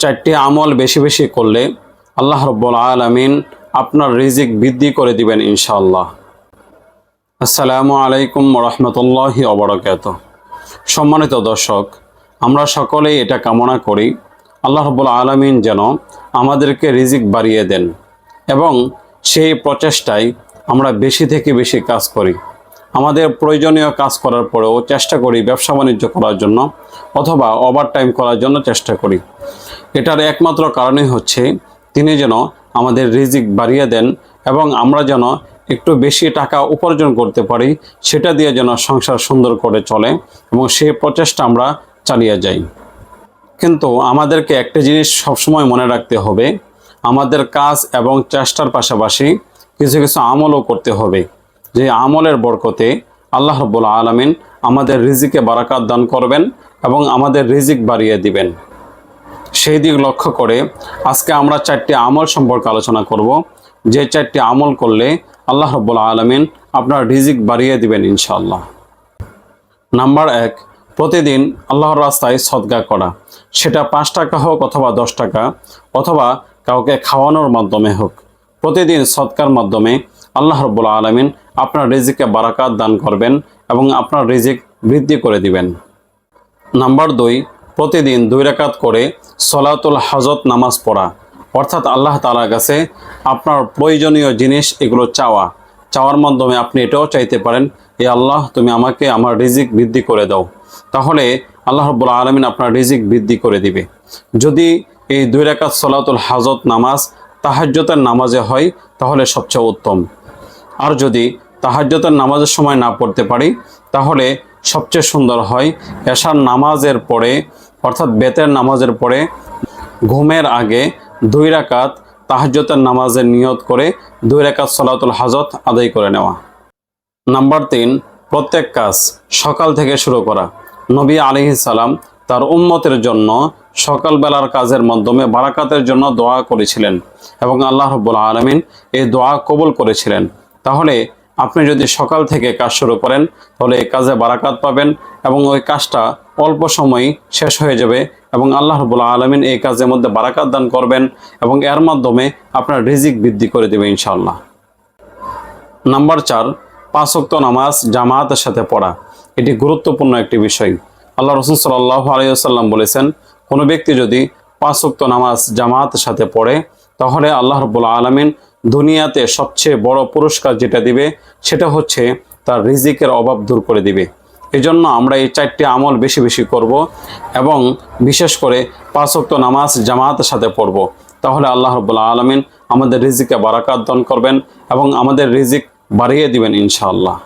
চারটি আমল বেশি বেশি করলে আল্লাহ রব্বুল আলমিন আপনার রিজিক বৃদ্ধি করে দিবেন ইনশাআল্লাহ। আসসালামু আলাইকুম রহমতুল্লাহি অবরকাত সম্মানিত দর্শক, আমরা সকলেই এটা কামনা করি, আল্লাহ রব্বুল আলমিন যেন আমাদেরকে রিজিক বাড়িয়ে দেন এবং সেই প্রচেষ্টায় আমরা বেশি থেকে বেশি কাজ করি। আমাদের প্রয়োজনীয় কাজ করার পরেও চেষ্টা করি ব্যবসা বাণিজ্য করার জন্য অথবা ওভার টাইম করার জন্য চেষ্টা করি। এটার একমাত্র কারণই হচ্ছে তিনি যেন আমাদের রিজিক বাড়িয়ে দেন এবং আমরা যেন একটু বেশি টাকা উপার্জন করতে পারি, সেটা দিয়ে যেন সংসার সুন্দর করে চলে এবং সেই প্রচেষ্টা আমরা চালিয়ে যাই। কিন্তু আমাদেরকে একটা জিনিস সবসময় মনে রাখতে হবে, আমাদের কাজ এবং চেষ্টার পাশাপাশি কিছু কিছু আমলও করতে হবে। যে আমলের বরকতে আল্লাহ রব্বুল আলমিন আমাদের রিজিকে বারাকাত দান করবেন এবং আমাদের রিজিক বাড়িয়ে দিবেন। সেই দিক লক্ষ্য করে আজকে আমরা চারটি আমল সম্পর্কে আলোচনা করব। যে চারটি আমল করলে আল্লাহ রব্বুল আলমিন আপনার রিজিক বাড়িয়ে দিবেন ইনশাআল্লাহ। নাম্বার এক, প্রতিদিন আল্লাহর রাস্তায় সদগা করা। সেটা পাঁচ টাকা হোক অথবা দশ টাকা, অথবা কাউকে খাওয়ানোর মাধ্যমে হোক। প্রতিদিন সৎকার মাধ্যমে আল্লাহ রব্বুল আলমিন আপনার রিজিকে বারাকাত দান করবেন এবং আপনার রিজিক বৃদ্ধি করে দিবেন। নাম্বার দুই প্রতিদিন দুই রাকাত করে সলাতুল হাজত নামাজ পড়া। অর্থাৎ আল্লাহ তালার কাছে আপনার প্রয়োজনীয় জিনিস এগুলো চাওয়া। চাওয়ার মাধ্যমে আপনি এটাও চাইতে পারেন, এ আল্লাহ, তুমি আমাকে আমার রিজিক বৃদ্ধি করে দাও। তাহলে আল্লাহ রব্বুল আলমিন আপনার রিজিক বৃদ্ধি করে দিবে। যদি এই দুই রাকাত সলাতুল হাজত নামাজ তাহাজ্যতের নামাজে হয়, তাহলে সবচেয়ে উত্তম। আর যদি তাহাজ্যতের নামাজের সময় না পড়তে পারি, তাহলে সবচেয়ে সুন্দর হয়। এশার নামাজের পরে, অর্থাৎ বেতের নামাজের পরে, ঘুমের আগে দুই রাকাত তাহাজ্যতের নামাজের নিয়ত করে দুই রাকাত সলাতুল হাজত আদায় করে নেওয়া। নাম্বার তিন, প্রত্যেক কাজ সকাল থেকে শুরু করা। নবী আলিহি সালাম তার উম্মতের জন্য সকালবেলার কাজের মাধ্যমে বারাকাতের জন্য দোয়া করেছিলেন এবং আল্লাহ রব্বুল আলমিন এই দোয়া কবুল করেছিলেন। তাহলে আপনি যদি সকাল থেকে কাজ শুরু করেন, তাহলে এই কাজে বারাকাত পাবেন এবং ওই কাজটা অল্প সময়ই শেষ হয়ে যাবে এবং আল্লাহ রবুল্লা আলমিন এই কাজের মধ্যে বারাকাত দান করবেন এবং এর মাধ্যমে আপনার রিজিক বৃদ্ধি করে দেবে ইনশাল্লাহ নাম্বার চার, পাঁচ ওয়াক্ত নামাজ জামায়াতের সাথে পড়া। এটি গুরুত্বপূর্ণ একটি বিষয়। আল্লাহ রসুল সাল্লাহ আলাইসাল্লাম বলেছেন, কোনো ব্যক্তি যদি পাঁচ ওয়াক্ত নামাজ জামায়াতের সাথে পড়ে, তাহলে আল্লাহ রবুল্লা আলমিন দুনিয়াতে সবচেয়ে বড় পুরস্কার যেটা দিবে, সেটা হচ্ছে তার রিজিকের অভাব দূর করে দিবে। এজন্য আমরা এই চারটি আমল বেশি বেশি করব এবং বিশেষ করে পাঁচ ওয়াক্ত নামাজ জামাতের সাথে পড়ব। তাহলে আল্লাহ রবুল্লা আলমিন আমাদের রিজিকে বারাকাত দান করবেন এবং আমাদের রিজিক বাড়িয়ে দিবেন ইনশাআল্লাহ।